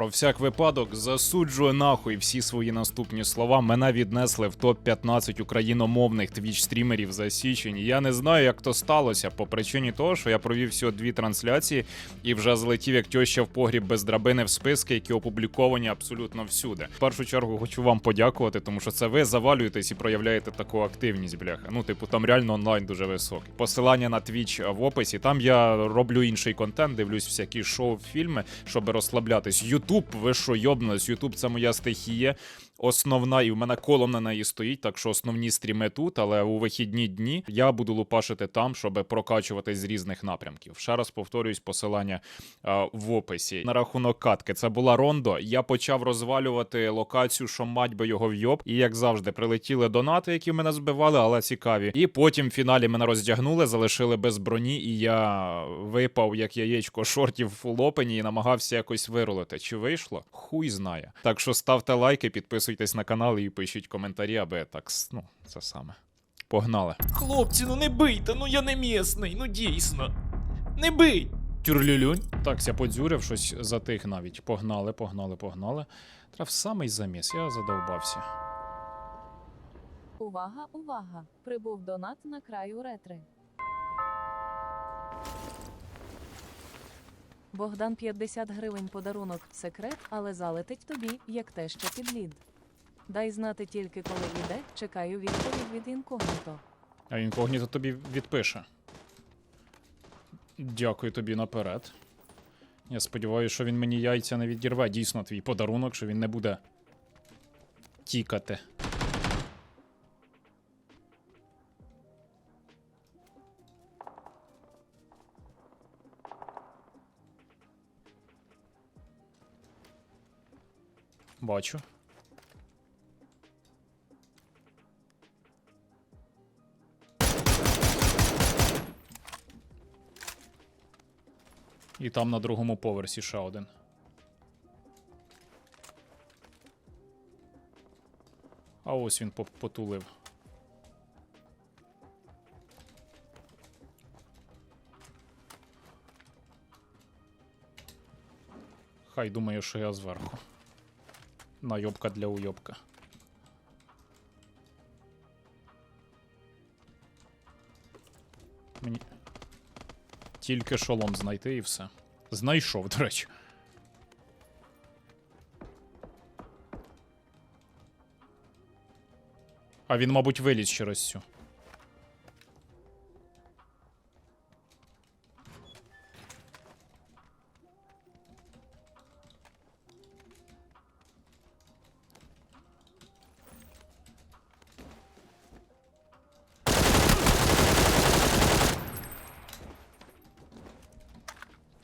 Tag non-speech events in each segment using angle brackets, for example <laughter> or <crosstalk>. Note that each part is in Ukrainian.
про всяк випадок засуджую нахуй всі свої наступні слова. Мене віднесли в топ-15 україномовних твіч-стрімерів за січень. Я не знаю, як то сталося, по причині того, що я провів всього дві трансляції і вже злетів як тьоща в погріб без драбини в списки, які опубліковані абсолютно всюди. В першу чергу хочу вам подякувати, тому що це ви завалюєтесь і проявляєте таку активність, бляха. Ну, типу, там реально онлайн дуже високий. Посилання на Twitch в описі. Там я роблю інший контент, дивлюсь всякі шоу, фільми, щоб розслаблятись. Ютуб, ви що, йобнулись? Ютуб це моя стихія. Основна, і в мене колом на неї стоїть, так що основні стріми тут, але у вихідні дні я буду лупашити там, щоб прокачуватись з різних напрямків. Ще раз повторюсь, посилання а, в описі. На рахунок катки, це була Рондо. Я почав розвалювати локацію, що мать би його вйоб. І як завжди, прилетіли донати, які мене збивали, але цікаві. І потім в фіналі мене роздягнули, залишили без броні, і я випав як яєчко шортів в фулопені і намагався якось вирулити. Чи вийшло? Хуй знає. Так що ставте лайки, підписуйтесь на канал і пишіть коментарі, аби так, ну, це саме. Погнали. Хлопці, ну не бийте, ну я не місний, ну дійсно. Не бий! Тюрлюлюнь. Так, я подзюрив щось затих навіть. Погнали, погнали, погнали. Треба в самий заміс, я задовбався. Увага, увага! Прибув донат на краю ретри. Богдан 50 гривень подарунок секрет, але залетить тобі, як те, що під лід. Дай знати тільки коли йде, чекаю відповідь від інкогніто. А інкогніто тобі відпише. Дякую тобі наперед. Я сподіваюся, що він мені яйця не відірве. Дійсно, твій подарунок, що він не буде тікати. Бачу. І там на другому поверсі ще один. А ось він потулив. Хай думає, що я зверху. Найобка для уйобка. Мені. Тільки шолом знайти і все. Знайшов, до речі. А він, мабуть, виліз через цю.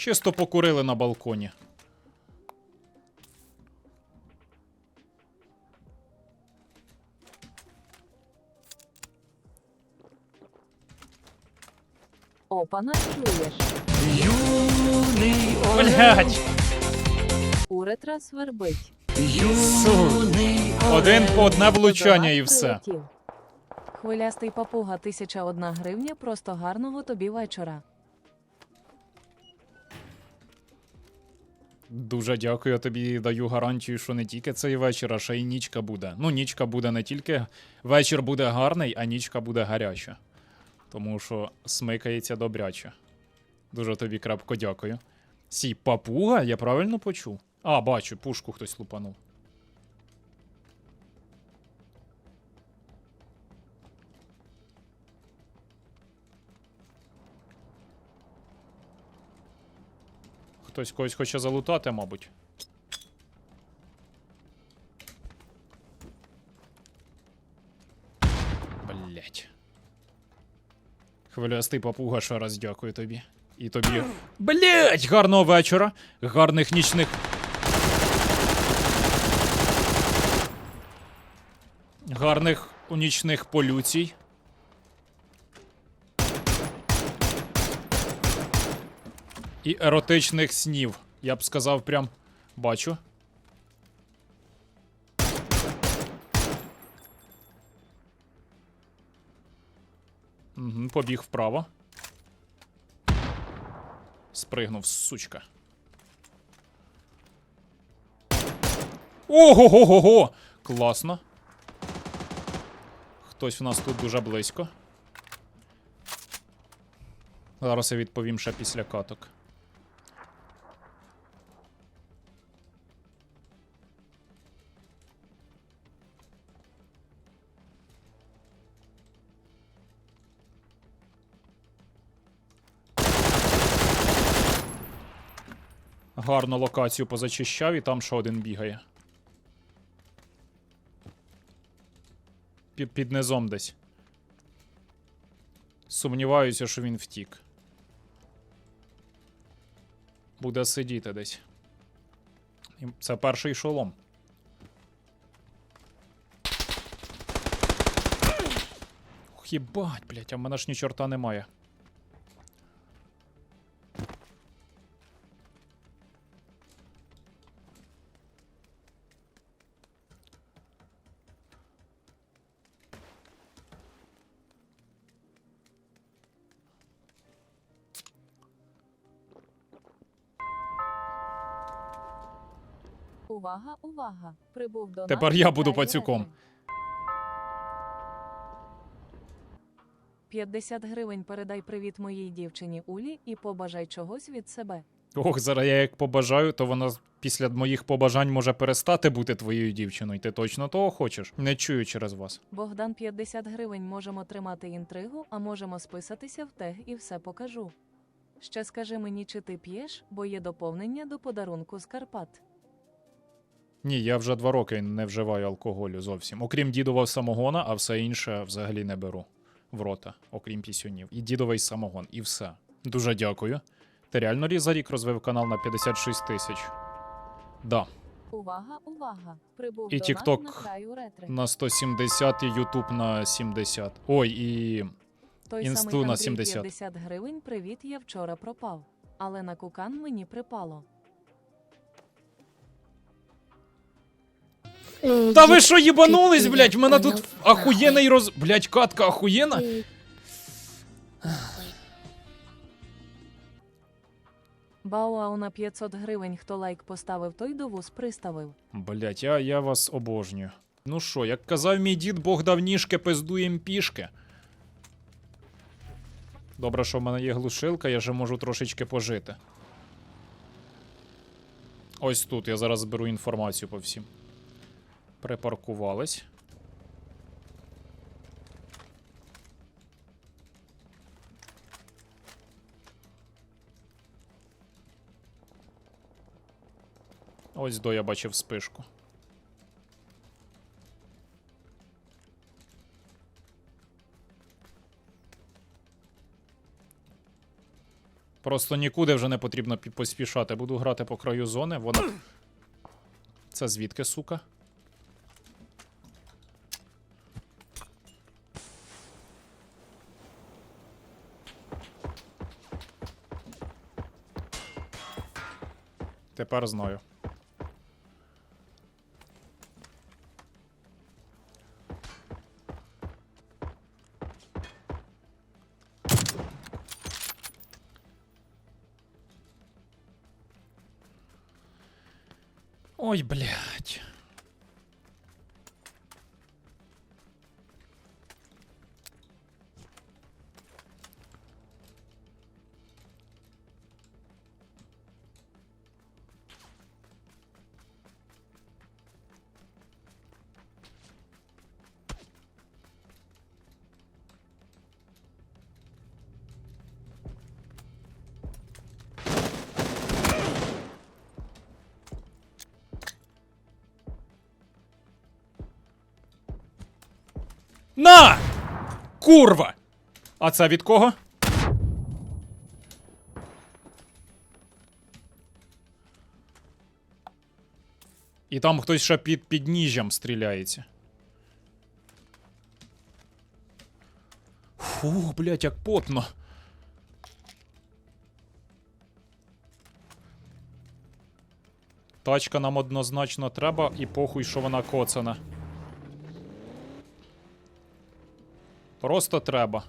Чисто покурили на балконі. Опана, чуєш? Юний Блять! У ретра свербить. Один по одне влучання і все. Хвилястий папуга 1001 гривня. Просто гарного тобі вечора. Дуже дякую. Тобі даю гарантію, що не тільки цей вечір, а ще й нічка буде. Ну, нічка буде не тільки вечір буде гарний, а нічка буде гаряча. Тому що смикається добряче. Дуже тобі крапко дякую. Сій папуга, я правильно почув? А, бачу, пушку хтось лупанув. Хтось когось хоче залутати, мабуть. Блять. Хвилястий папуга, ще раз дякую тобі. І тобі. Блять! Гарного вечора! Гарних нічних. Гарних нічних полюцій. І еротичних снів. Я б сказав, прям бачу. Угу, побіг вправо. Спригнув, сучка. Ого-го-го-го! Класно. Хтось в нас тут дуже близько. Зараз я відповім ще після каток. Гарно локацію позачищав і там ще один бігає. Під, під низом десь. Сумніваюся, що він втік. Буде сидіти десь. Це перший шолом. Ух, Єбать, блять, а в мене ж ні чорта немає. Увага, увага! Прибув до Тепер нас я буду Віталій пацюком. Ретель. 50 гривень передай привіт моїй дівчині Улі і побажай чогось від себе. Ох, зараз я як побажаю, то вона після моїх побажань може перестати бути твоєю дівчиною. Ти точно того хочеш? Не чую через вас. Богдан 50 гривень можемо тримати інтригу, а можемо списатися в тег і все покажу. Ще скажи мені, чи ти п'єш, бо є доповнення до подарунку з Карпат. Ні, я вже два роки не вживаю алкоголю зовсім. Окрім дідового самогона, а все інше взагалі не беру в рота, окрім пісюнів. І дідовий самогон, і все. Дуже дякую. Ти реально за рік розвив канал на 56 тисяч. Да, Увага, увага! Прибув І до TikTok на краю ретри. на 170 і Ютуб на 70. Ой, і Той інсту самий на 70. 50 гривень. Привіт, я вчора пропав. Але на кукан мені припало. Та ви що їбанулись, блять? В мене тут ахуєнний роз. Блять, катка ахуєна. Бауау на 500 гривень. Хто лайк поставив, той до вуз приставив. Блять, я, я вас обожнюю. Ну що, як казав мій дід, Бог дав ніжки, пиздуєм пішки. Добре, що в мене є глушилка, я же можу трошечки пожити. Ось тут я зараз зберу інформацію по всім. Припаркувались. Ось до я бачив спишку. Просто нікуди вже не потрібно поспішати. Буду грати по краю зони. Вона. Це звідки, сука? Тепер знаю. На! Курва! А це від кого? І там хтось ще під підніжжям стріляється. Фу, блядь, як потно. Тачка нам однозначно треба, і похуй, що вона коцана. Просто треба.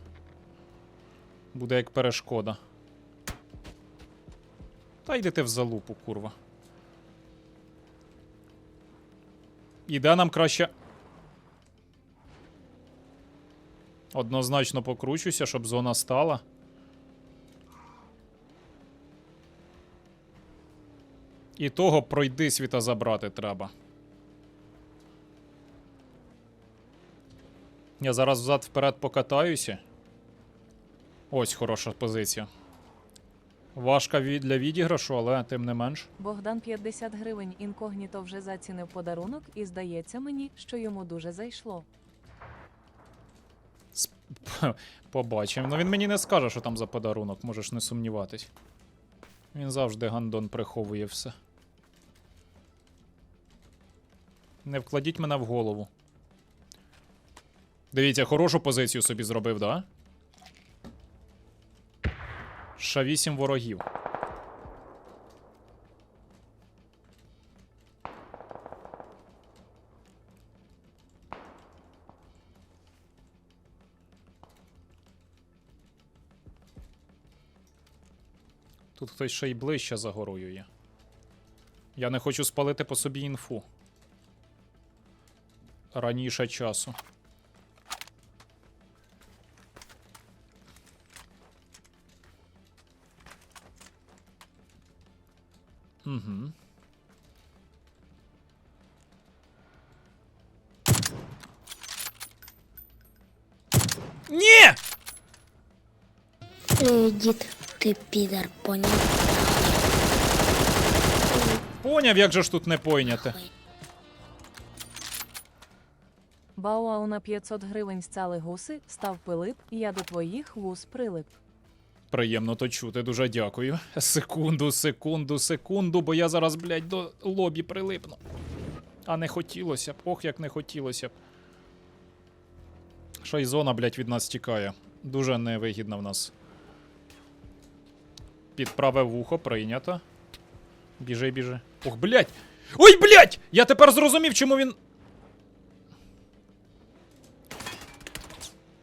Буде як перешкода. Та йдете в залупу, курва. І де нам краще. Однозначно покручуся, щоб зона стала. І того пройди світа забрати треба. Я зараз взад вперед покатаюся. Ось хороша позиція. Важка для відіграшу, але тим не менш. Богдан 50 гривень інкогніто вже зацінив подарунок, і здається мені, що йому дуже зайшло. Сп... <laughs> Побачимо. Ну він мені не скаже, що там за подарунок, можеш не сумніватись. Він завжди гандон приховує все. Не вкладіть мене в голову. Дивіться, хорошу позицію собі зробив, да? Ша 8 ворогів. Тут хтось ще й ближче за горою є. Я не хочу спалити по собі інфу. Раніше часу. Ні! Ну, дід, ти підар, поняв? Поняв, як же ж тут не пойняти. Бауау на 500 гривень стали гуси, став Пилип, я до твоїх вуз прилип. Приємно то чути, дуже дякую. Секунду, секунду, секунду, бо я зараз, блядь, до лобі прилипну. А не хотілося б, ох, як не хотілося б. Ще й зона, блядь, від нас тікає. Дуже невигідна в нас. Під праве вухо прийнято. Біжи, біжи. Ох, блядь! Ой, блядь! Я тепер зрозумів, чому він.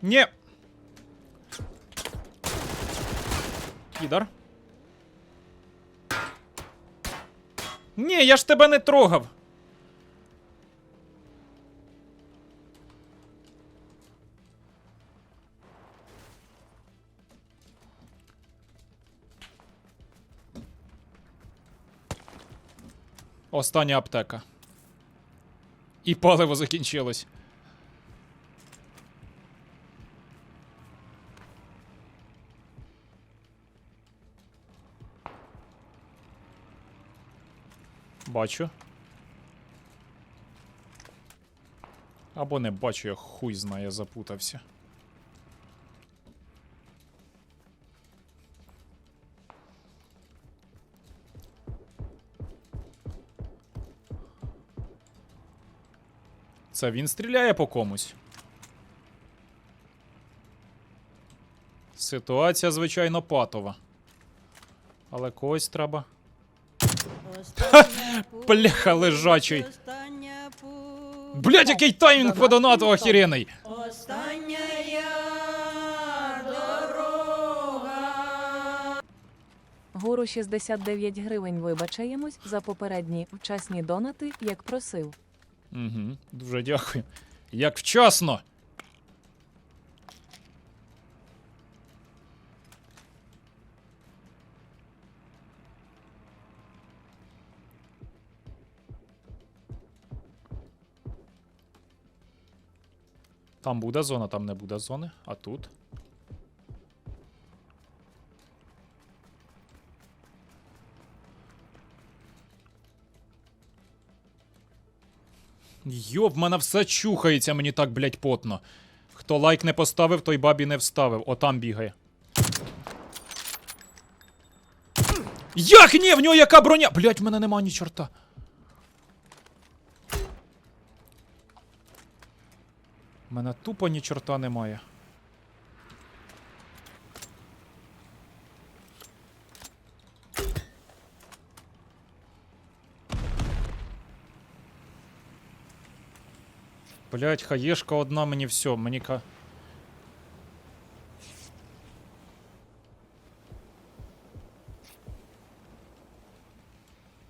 Ні. Підар. Ні, я ж тебе не трогав. Остання аптека. І паливо закінчилось. Бачу. Або не бачу, я хуй знає, запутався. Це він стріляє по комусь. Ситуація, звичайно, патова. Але когось треба. <laughs> Бляха, лежачий. Блять, який таймінг по донату охеренний! Гуру 69 гривень вибачаємось за попередні вчасні донати, як просив. Угу, дуже дякую. Як вчасно! Там буде зона, там не буде зони, а тут. Йоб, мене все чухається, мені так, блять, потно. Хто лайк не поставив, той бабі не вставив. Отам бігає. Як ні? В нього яка броня? Блять, в мене нема ні чорта. У мене тупо ні чорта немає. Блять, хаєшка одна, мені все, мені ка.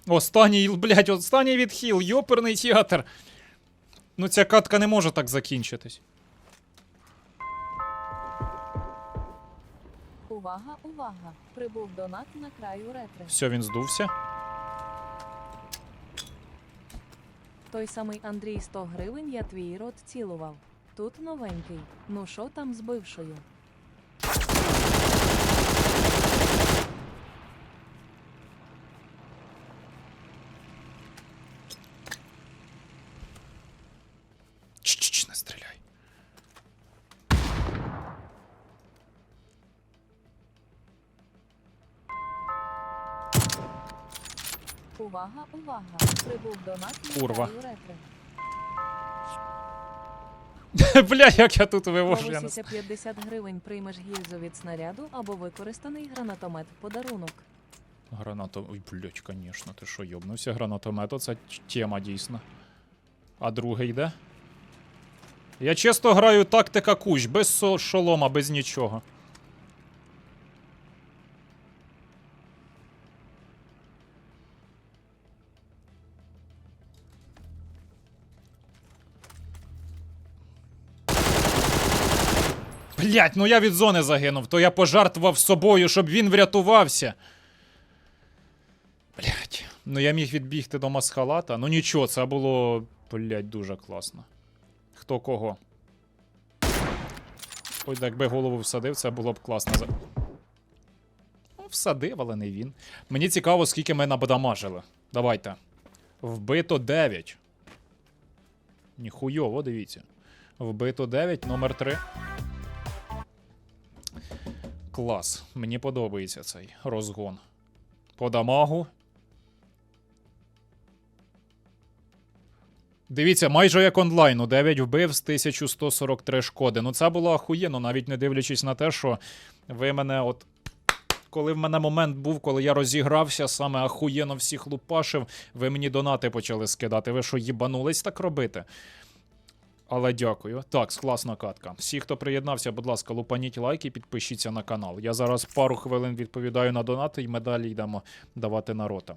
Останній, блять, останній відхил, йоперний театр. Ну ця катка не може так закінчитись. Увага, увага! Прибув донат на краю ретри. Все, він здувся. Той самий Андрій 100 гривень я твій рот цілував. Тут новенький. Ну що там з бившою? Увага, увага! Прибув донат на Курва. <laughs> Бля, як я тут вивожу. Я не... Бабусіся 50 гривень приймеш гільзу від снаряду або використаний гранатомет в подарунок. Гранато. Ой, блять, конечно, ти що, йобнувся? Гранатомет, оце тема дійсно. А другий йде? Я чисто граю тактика кущ, без шолома, без нічого. Блять, ну я від зони загинув, то я пожертвував собою, щоб він врятувався. Блять. Ну я міг відбігти до масхалата. Ну нічого, це було, блять, дуже класно. Хто кого? Ой, якби голову всадив, це було б класно. Ну, всадив, але не він. Мені цікаво, скільки ми набдамажили. Давайте. Вбито 9. Ніхуйово, дивіться. Вбито 9, номер 3. Клас. Мені подобається цей розгон. По дамагу. Дивіться, майже як онлайну. 9 вбив з 1143 шкоди. Ну це було ахуєнно, навіть не дивлячись на те, що ви мене от. Коли в мене момент був, коли я розігрався, саме ахуєнно всіх лупашив, ви мені донати почали скидати. Ви що, їбанулись так робити? Але дякую. Так, класна катка. Всі, хто приєднався, будь ласка, лупаніть лайки, підпишіться на канал. Я зараз пару хвилин відповідаю на донати, і ми далі йдемо давати на рота.